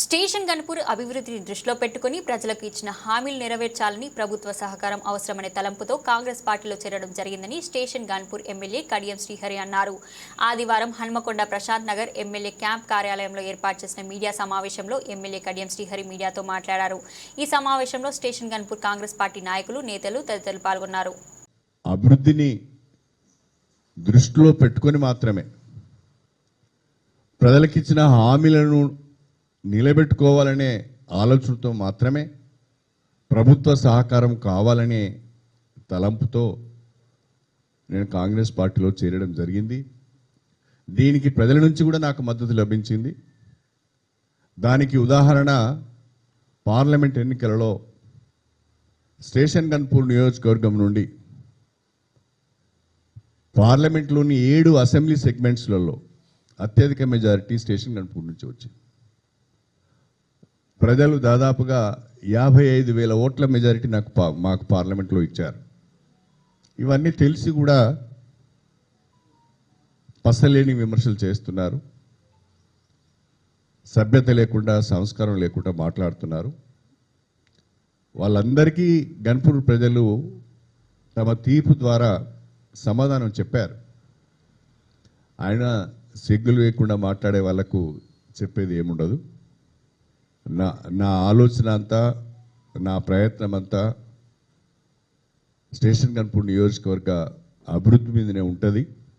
Station Ghanpur అభివృద్ధిని దృష్టిలో పెట్టుకుని ప్రజలకు ఇచ్చిన హామీలు నెరవేర్చాలని ప్రభుత్వ సహకారం అవసరమనే తలంపుతో కాంగ్రెస్ పార్టీలో చేరడం జరిగిందని స్టేషన్ గన్పూర్ ఎమ్మెల్యే కడియం శ్రీహరి అన్నారు. ఆదివారం హన్మకొండ ప్రశాంత్ నగర్ ఎమ్మెల్యే క్యాంప్ కార్యాలయంలో ఏర్పాటు చేసిన మీడియా సమావేశంలో ఎమ్మెల్యే కడియం శ్రీహరి మీడియాతో మాట్లాడారు. ఈ సమావేశంలో స్టేషన్ గన్పూర్ కాంగ్రెస్ పార్టీ నాయకులు నేతలు తదితరులు పాల్గొన్నారు. అభివృద్ధిని దృష్టిలో పెట్టుకొని మాత్రమే ప్రజలకిచ్చిన హామీలను నిలబెట్టుకోవాలనే ఆలోచనతో మాత్రమే ప్రభుత్వ సహకారం కావాలనే తలంపుతో నేను కాంగ్రెస్ పార్టీలో చేరడం జరిగింది. దీనికి ప్రజల నుంచి కూడా నాకు మద్దతు లభించింది. దానికి ఉదాహరణ పార్లమెంట్ ఎన్నికలలో స్టేషన్ గన్పూర్ నియోజకవర్గం నుండి పార్లమెంట్లోని ఏడు అసెంబ్లీ సెగ్మెంట్స్లలో అత్యధిక మెజారిటీ స్టేషన్ గన్పూర్ నుంచి వచ్చింది. ప్రజలు దాదాపుగా యాభై ఐదు వేల ఓట్ల మెజారిటీ నాకు పా- మాకు పార్లమెంట్లో ఇచ్చారు. ఇవన్నీ తెలిసి కూడా పసలేని విమర్శలు చేస్తున్నారు. సభ్యత లేకుండా సంస్కారం లేకుండా మాట్లాడుతున్నారు. వాళ్ళందరికీ గన్పూర్ ప్రజలు తమ తీర్పు ద్వారా సమాధానం చెప్పారు. ఆయన సిగ్గులు లేకుండా మాట్లాడే వాళ్ళకు చెప్పేది ఏముండదు. నా నా ఆలోచన అంతా నా ప్రయత్నం అంతా స్టేషన్ కనుపూడి నియోజకవర్గ అభివృద్ధి మీదనే ఉంటుంది.